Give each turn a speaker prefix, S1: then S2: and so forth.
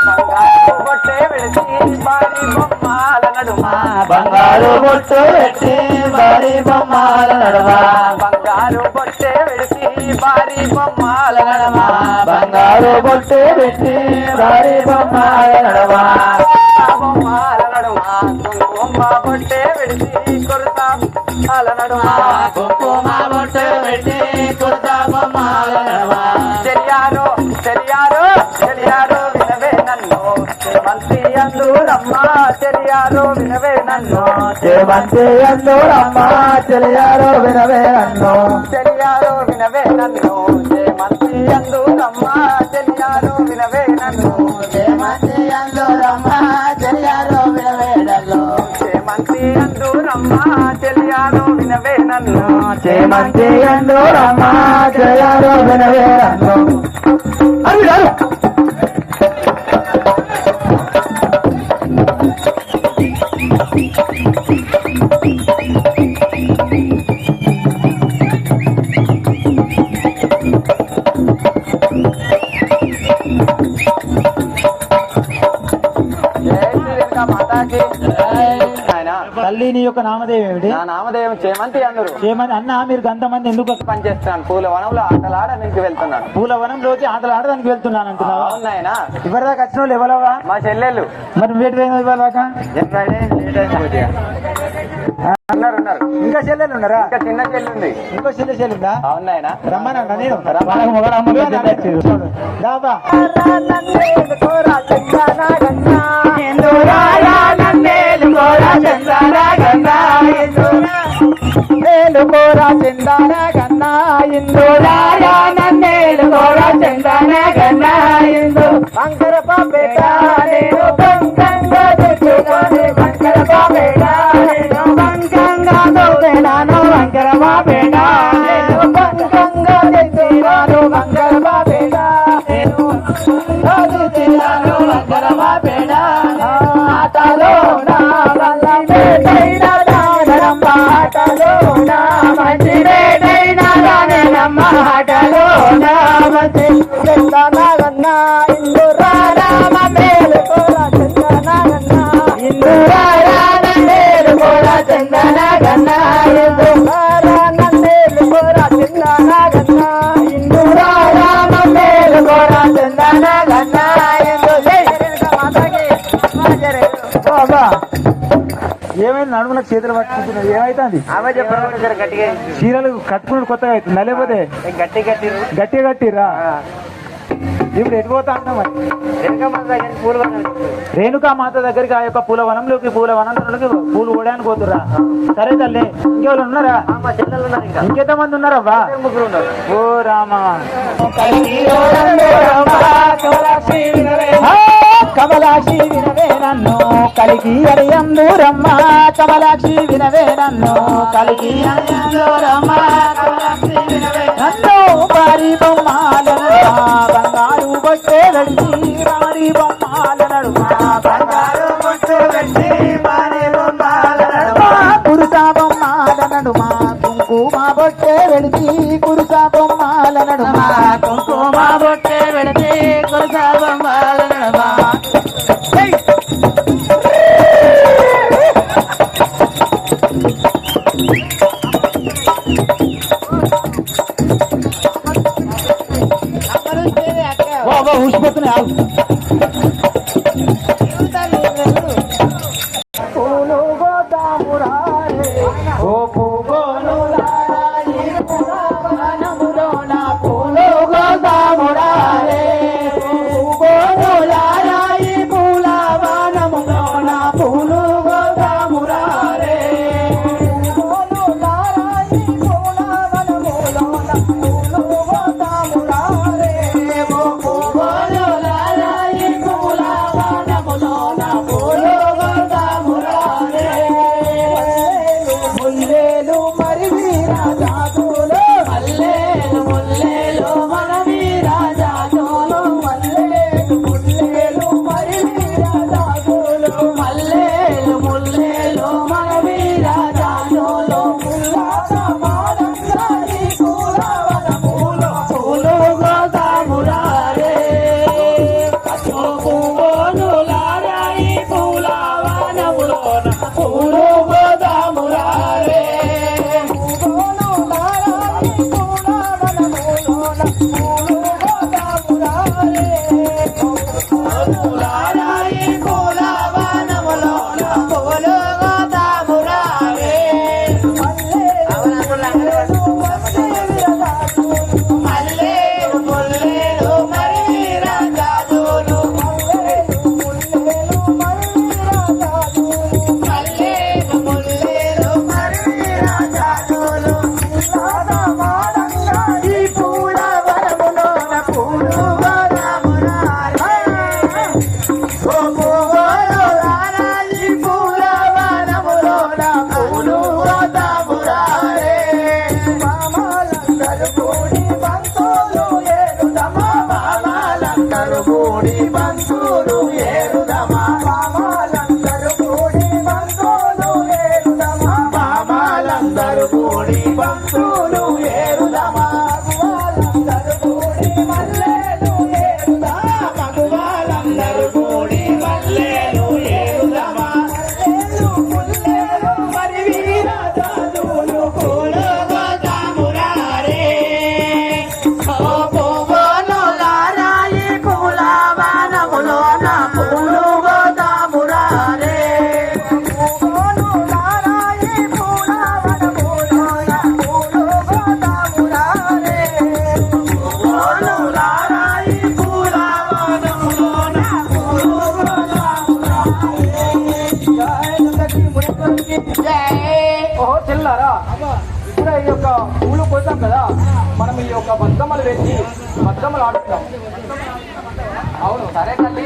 S1: బంగారు బొట్టే వెళితి బారి బొమ్మాల నడుమ
S2: బంగారు బొట్టు పెట్టి బడి బొమ్మల నడవ.
S1: బంగారు బొట్టే వెళితి బారి బొమ్మాల నడవా.
S2: బంగారు బొట్టు పెట్టి బడి బొమ్మల నడవా.
S1: బొమ్మాల నడవా బొమ్మ బొట్టే వెళితి కొరత అల నడుమ
S2: కుంకుమ బొట్టు పెట్టి కుర్త బొమ్మల నడవ
S1: వినవే నన్ను. మంత్రి అందూరమ్మ చెలియారో వినవే నన్ను.
S2: చేమంతి
S1: వినవే నన్ను. మంత్రి అందూరమ్మ రమ్మా చెలియారో వినవే నన్ను.
S2: చేమంతి రమ్మా చెలయాడో
S1: వినవే నన్ను.
S3: తల్లి నీ యొక్క నామదేవం ఏమిటి
S1: నా నామదేవం చేమంతి అందరు
S3: ఏమని అన్న మీరు గంతమంది ఎందుకు
S1: పనిచేస్తున్నాను పూల వనంలో ఆటలాడడానికి వెళ్తున్నాను
S3: పూల వనంలోకి ఆటలు ఆడడానికి వెళ్తున్నాను అంటున్నావా
S1: అవునాయనా
S3: ఎవరి దాకా వచ్చిన వాళ్ళు ఎవరవా
S1: మా చెల్లెళ్ళు
S3: మరి వేటి పోయిన
S1: ఉన్నారు ఉన్నారు
S3: ఇంకా చెల్లెలు ఉన్నారా
S1: ఇంకా చిన్న చెల్లి ఉంది
S3: ఇంకో చెల్లె చెల్లిందా
S1: అవునాయనా
S3: రమ్మనన్నా నేను
S1: ಗೋಳ ಚಂದನ ಗನ್ನ ಇಂದು ರಾಯ ನನ್ನೇಳು ಗೋಳ ಚಂದನ ಗನ್ನ ಇಂದು ಅಂಕರ
S3: బాబా. ఏమైంది? నడుములకు చేతులు పట్టుకుంటున్నారు ఏమైతుంది? చీరలు కట్టుకున్నాడు కొత్తగా అవుతుందా. లేకపోతే
S1: గట్టి గట్టి
S3: ఇప్పుడు ఎటు పోతా రేణుకా మాత దగ్గరికి ఆ యొక్క పూల వనంలోకి పూల వనంలోకి పూలు ఓడానికి పోతురా సరే తల్లి ఇంకెవరు ఉన్నారా? ఇంకెంత మంది
S1: ఉన్నారు
S3: ఓ రామా. వినవే. నన్ను కలిగి అడియందూరమ్మ కమలాక్షి వినవే నన్ను కలిగి నన్ను భారీ బొమ్మాల బంగారు బొట్టే గడిచి రాణి బొమ్మాల బంగారు బొట్టే గడిచి భారీ కురుసా బొమ్మాల కుంకుమ బొట్టే వెళితి కురుసా కుంకుమ బొట్టే కురుసా బొమ్మాల నడుమ మునకటి మునకటి ఓహో చిల్లారా? ఇక్కడ ఈ యొక్క పూలు కోసాం కదా మనం ఈ
S1: యొక్క బతుకమ్మలు వేసి బతుకమ్మలు ఆడుతున్నాం అవును సరే తల్లి